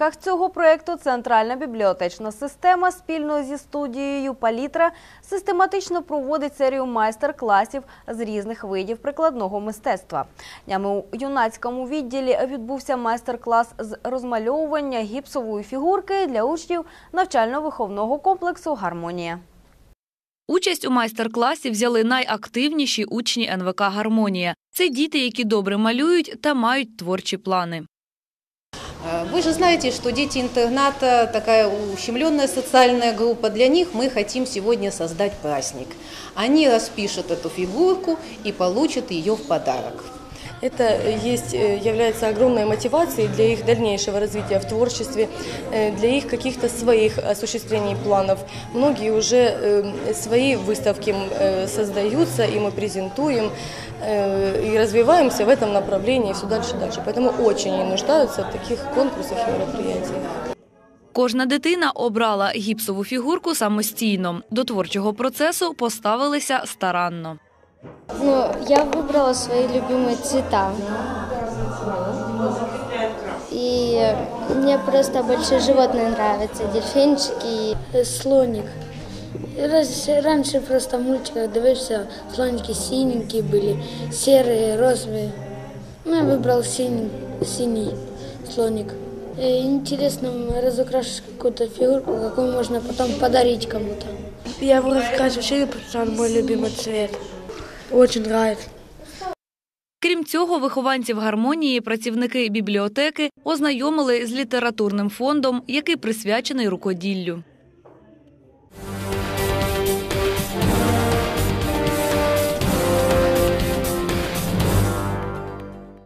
Рамках цього проєкту Центральна бібліотечна система спільно зі студією Палітра систематично проводить серію майстер-класів з різних видів прикладного мистецтва. Днями у юнацькому відділі відбувся майстер-клас з розмальовування гіпсової фігурки для учнів навчально-виховного комплексу «Гармонія». Участь у майстер-класі взяли найактивніші учні НВК Гармонія. Це діти, які добре малюють та мають творчі плани. Вы же знаете, что дети интерната такая ущемленная социальная группа. Для них мы хотим сегодня создать праздник. Они распишут эту фигурку и получат ее в подарок. Это есть, э, является огромной мотивацией для их дальнейшего развития в творчестве, э, для их каких-то своих осуществлений планов. Многие уже э, свои выставки э, создаются, и мы презентуем, э, и развиваемся в этом направлении все дальше и дальше. Поэтому очень они нуждаются в таких конкурсах и мероприятиях. Кожна дитина обрала гіпсову фігурку самостійно. До творчого процесу поставилися старанно. Ну, я выбрала свои любимые цвета. И мне просто больше животные нравятся, дельфинчики. Слоник. Раньше просто в мультиках дивишься, слоники синенькие были, серые, розовые. Ну, я выбрал синий, синий слоник. И интересно разукрашивать какую-то фигурку, какую можно потом подарить кому-то. Я расскажу вообще, потому что он мой любимый цвет. Очень подобається. Крім цього, вихованців гармонії працівники бібліотеки ознайомили з літературним фондом, який присвячений рукоділлю.